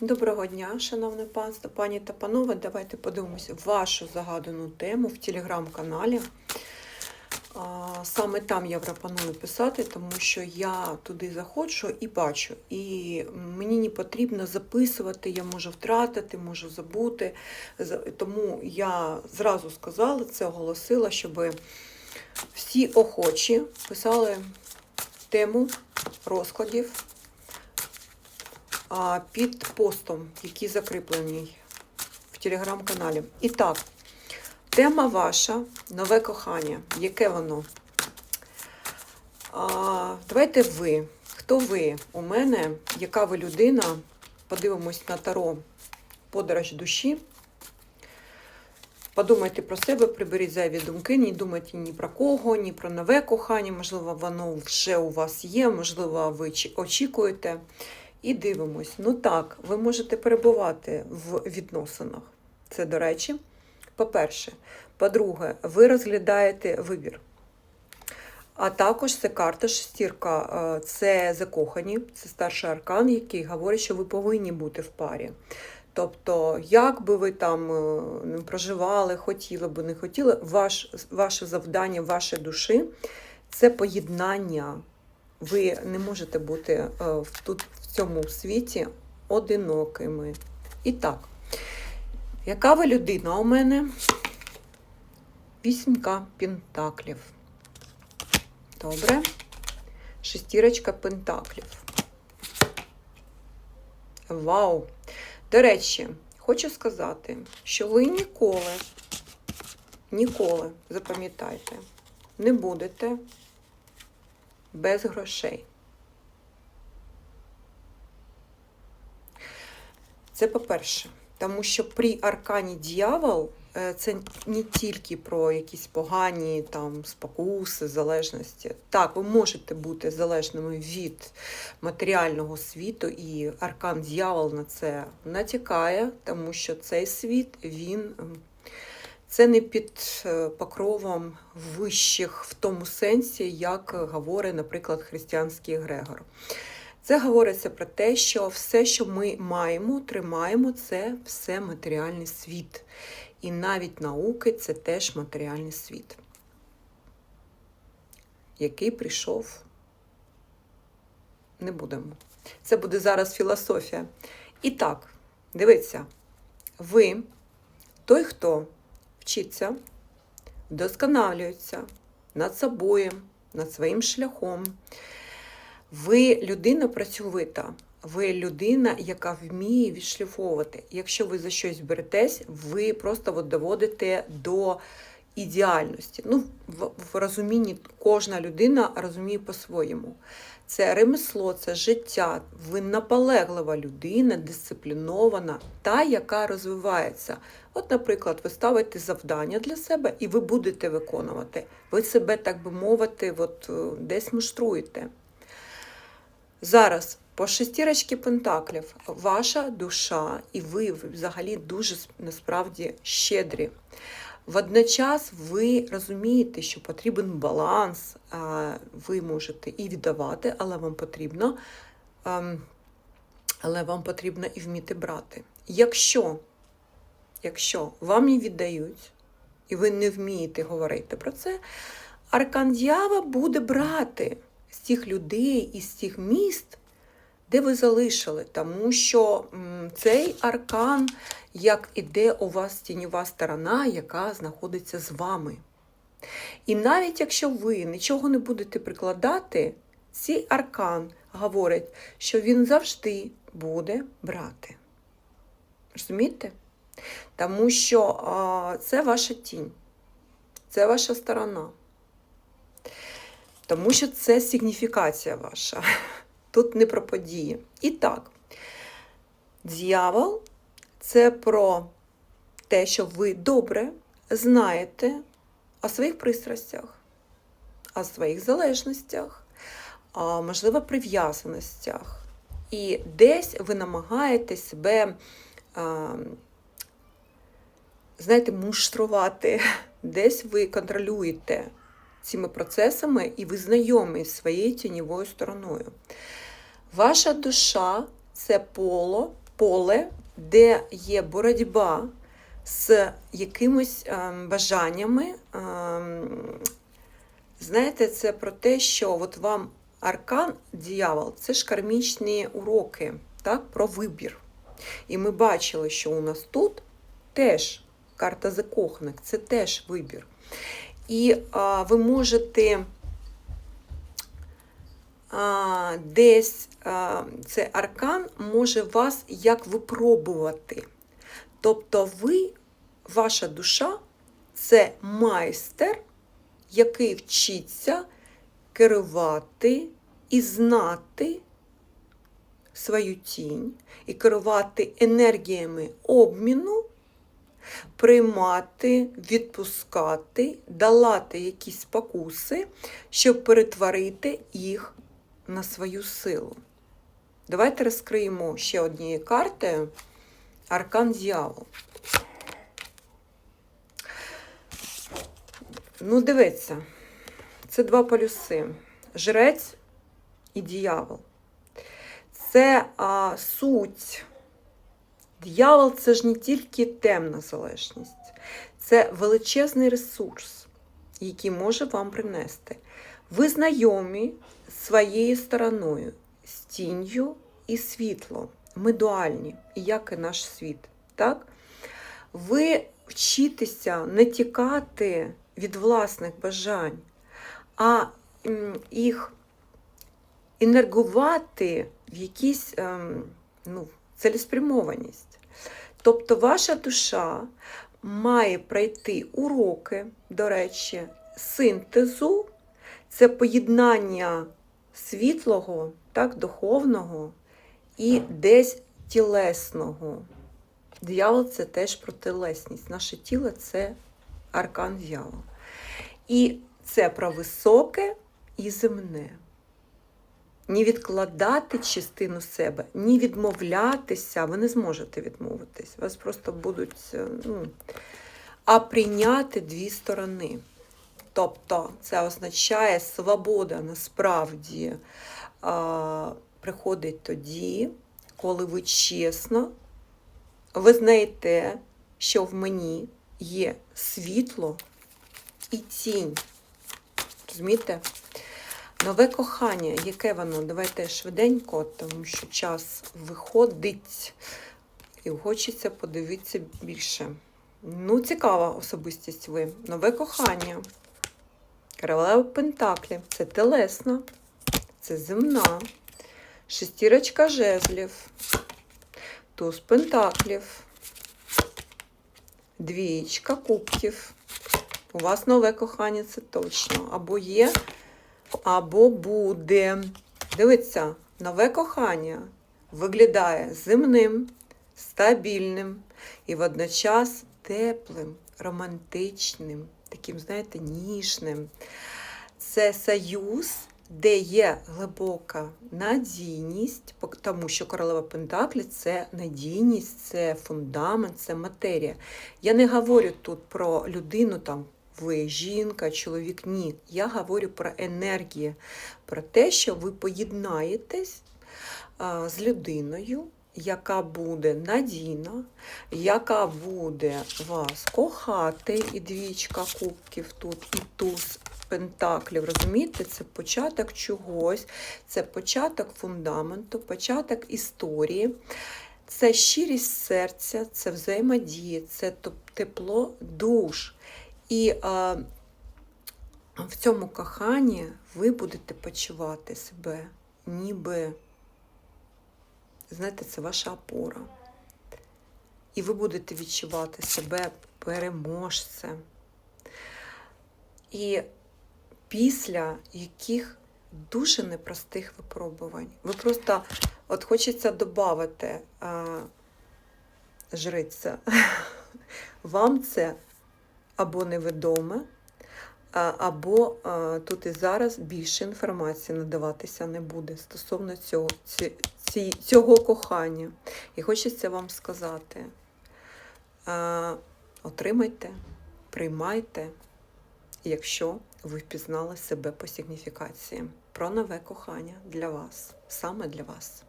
Доброго дня, шановне панство, пані та панове. Давайте подивимося вашу загадану тему в телеграм-каналі. Саме там я пропоную писати, тому що я туди заходжу і бачу. І мені не потрібно записувати, я можу втратити, можу забути. Тому я зразу сказала, це оголосила, щоб всі охочі писали тему розкладів під постом, який закріплений в телеграм-каналі. І так, тема ваша нове кохання. Яке воно? А, давайте ви. Хто ви у мене? Яка ви людина? Подивимось на таро подорож душі. Подумайте про себе, приберіть зайві думки, не думайте ні про кого, ні про нове кохання. Можливо, воно вже у вас є, можливо, ви очікуєте. І дивимось. Ну так, ви можете перебувати в відносинах. Це, до речі, по-перше. По-друге, ви розглядаєте вибір. А також це карта шестірка, е, це закохані, це старший аркан, який говорить, що ви повинні бути в парі. Тобто, як би ви там е, проживали, хотіли або не хотіли, ваш, ваше завдання, вашої душі це поєднання. Ви не можете бути е, тут в цьому світі одинокими. І так, яка ви людина у мене? Вісімка пентаклів. Добре. Шестірочка пентаклів. Вау! До речі, хочу сказати, що ви ніколи, ніколи, запам'ятайте, не будете без грошей. Це по-перше, тому що при аркані дьявол е, це не тільки про якісь погані там спокуси, залежності. Так, ви можете бути залежними від матеріального світу, і аркан дьявол на це натякає, тому що цей світ він. Це не під е, покровом вищих в тому сенсі, як говорить, наприклад, християнський Грегор. Це говориться про те, що все, що ми маємо, тримаємо, це все матеріальний світ. І навіть науки це теж матеріальний світ, який прийшов. Не будемо. Це буде зараз філософія. І так, дивіться, ви той, хто вчиться, вдосконалюється над собою, над своїм шляхом. Ви людина працьовита, ви людина, яка вміє відшліфовувати. Якщо ви за щось беретесь, ви просто от доводите до ідеальності. Ну, в, в розумінні кожна людина розуміє по-своєму. Це ремесло, це життя. Ви наполеглива людина, дисциплінована, та, яка розвивається. От, наприклад, ви ставите завдання для себе і ви будете виконувати. Ви себе, так би мовити, от, е, десь муштруєте. Зараз по шестірочці пентаклів ваша душа, і ви взагалі дуже насправді щедрі. Водночас ви розумієте, що потрібен баланс. Ви можете і віддавати, але вам потрібно, ем, але вам потрібно і вміти брати. Якщо, якщо вам не віддають, і ви не вмієте говорити про це, аркан дьява буде брати з тих людей і з тих міст, де ви залишили, тому що цей аркан, як іде у вас тіньова сторона, яка знаходиться з вами. І навіть якщо ви нічого не будете прикладати, цей аркан говорить, що він завжди буде брати. Розумієте? Тому що а, це ваша тінь, це ваша сторона. Тому що це сигніфікація ваша. Тут не про події. І так, дьявол це про те, що ви добре знаєте о своїх пристрастях, о своїх залежностях, а, можливо, прив'язаностях. І десь ви намагаєтесь себе, знаєте, муштрувати, десь ви контролюєте цими процесами, і ви знайомі з своєю тіньовою стороною. Ваша душа це поло поле, де є боротьба з якимось ем, бажаннями. ем, знаєте, це про те, що от вам аркан, дьявол, це ж кармічні уроки, так, про вибір. І ми бачили, що у нас тут теж карта закоханих, це теж вибір. І а, ви можете а, десь а, цей аркан може вас як випробувати. Тобто ви, ваша душа це майстер, який вчиться керувати і знати свою тінь, і керувати енергіями обміну, приймати, відпускати, долати якісь спокуси, щоб перетворити їх на свою силу. Давайте розкриємо ще однією картою Аркан Дьявол. Ну, дивіться, це два полюси: жрець і дьявол. Це а, суть. Дьявол це ж не тільки темна залежність, це величезний ресурс, який може вам принести. Ви знайомі своєю стороною, з тінню і світлом. Ми дуальні, як і наш світ. Так? Ви вчитеся не тікати від власних бажань, а їх енергувати в якісь ем, ну, цілеспрямованість. Тобто ваша душа має пройти уроки, до речі, синтезу, це поєднання світлого, так, духовного і десь тілесного. Дьявол це теж про тілесність. Наше тіло це аркан дьявола. І це про високе і земне. Ні відкладати частину себе, ні відмовлятися, ви не зможете відмовитись. Вас просто будуть, е, ну, а прийняти дві сторони. Тобто це означає, свобода насправді а, приходить тоді, коли ви чесно визнаєте, що в мені є світло і тінь. Розумієте? Нове кохання, яке воно? Давайте швиденько, тому що час виходить і хочеться подивитися більше. Ну, цікава особистість ви. Нове кохання. Королева Пентаклі. Це телесна, це земна, шестірочка жезлів, туз Пентаклів, двієчка кубків. У вас нове кохання, це точно. Або є, або буде. Дивіться, нове кохання виглядає земним, стабільним і водночас теплим, романтичним, таким, знаєте, ніжним. Це союз, де є глибока надійність, тому що королева Пентаклі це надійність, це фундамент, це матерія. Я не говорю тут про людину там. Ви жінка, чоловік, ні. Я говорю про енергію, про те, що ви поєднаєтесь з людиною, яка буде надійна, яка буде вас кохати, і двічка кубків тут, і туз пентаклів. Розумієте, це початок чогось, це початок фундаменту, початок історії. Це щирість серця, це взаємодія, це тепло душ. І а, в цьому коханні ви будете почувати себе, ніби, знаєте, це ваша опора. І ви будете відчувати себе переможцем. І після яких дуже непростих випробувань. Ви просто от хочеться додати жриця. Вам це або невідоме, або тут і зараз більше інформації надаватися не буде стосовно цього, цього кохання. І хочеться вам сказати: отримайте, приймайте, якщо ви впізнали себе по сигніфікації. Про нове кохання для вас, саме для вас.